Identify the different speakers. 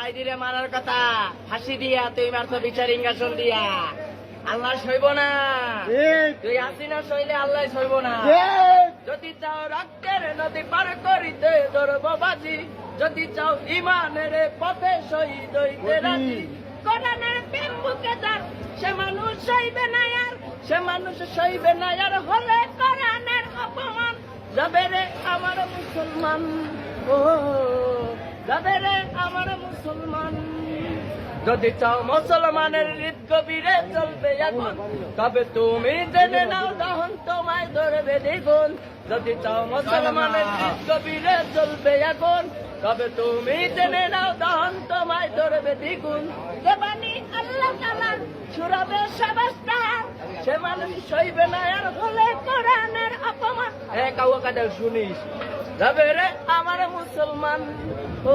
Speaker 1: সাইদিরে মারার কথা। ফাঁসি দিয়া তুই মারতো বিচার ইঙ্গাসন দিয়া। আল্লাহ সইব না। তুই আসি না সইলে আল্লাহ সইব না। যদি চাও রক্তের নদী পার করিতে ধরব বাজি যদি চাও ইমানের পথে শহীদ হইতে রাজি কোরআনের প্রেম বুকে সে মানুষ সইবে না আর সে মানুষ সইবে না আর হলে কোরআনের অপমান। যাবে রে আমার মুসলমান ও যদি চাও মুসলমানের হৃদ গভীরে চলবে এখন তবে তুমি জেনে নাও তখন তোমায় ধরবে দ্বিগুণ। যদি চাও মুসলমানের হৃদ গভীরে চলবে এখন তবে তুমি জেনে নাও তখন তোমায় ধরবে দ্বিগুণ। দেবানি আল্লাহ তালা ছুড়াবে সবাস্তার সে মানুষ সইবে না আর হলে কোরআনের অপমান। এ কাউ কাদের শুনিস যাবে রে আমার মুসলমান ও